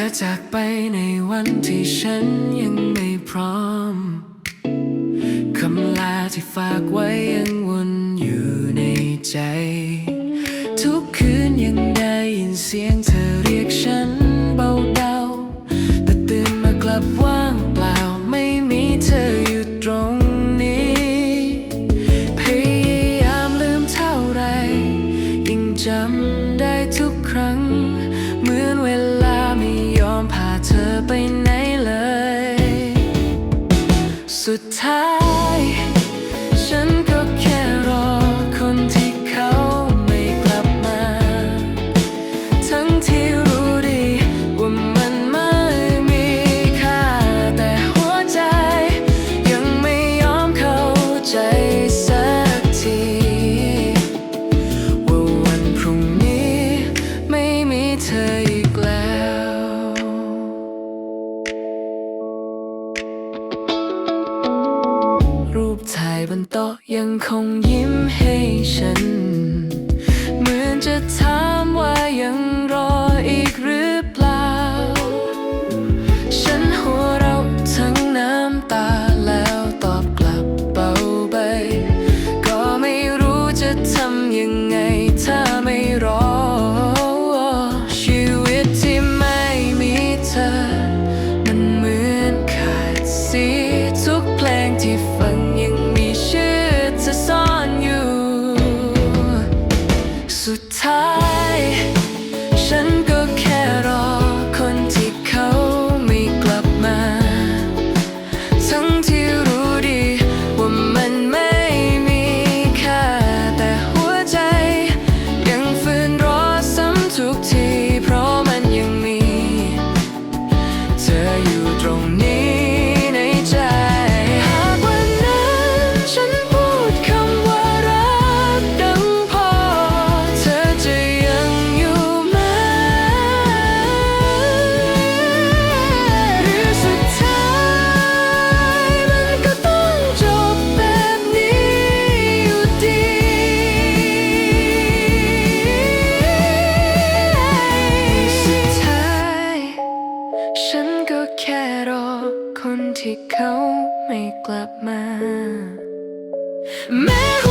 ธอจากไปในวันที่ฉันยังไม่พร้อม คำลาที่ฝากไว้ยังวนอยู่ในใจ ทุกคืนยังได้ยินเสียงเธอเรียกฉันเบาๆ แต่ตื่นมากลับว่างเปล่าไม่มีเธออยู่ตรงนี้ พยายามลืมเท่าไร ยิ่งจำได้ทุกครั้ง เหมือนเวลา ไปไหนเลย สุดท้าย ฉันก็แค่รอคนที่เขาไม่กลับมา ทั้งที่รู้ดีว่ามันไม่มีค่า แต่หัวใจ ยังไม่ยอมเข้าใจสักที ว่าวันพรุ่งนี้ไม่มีเธอ รูปถ่ายบนโต๊ะยังคงยิ้มให้ฉัน เหมือนจะถามว่ายังรออีกหรือเปล่า ฉันหัวเราะทั้งน้ำตาแล้วตอบกลับเบาไป ก็ไม่รู้จะทำยังไงถ้าไม่รอ ฉันก็แค่รอคนที่เขาไม่กลับมาแม้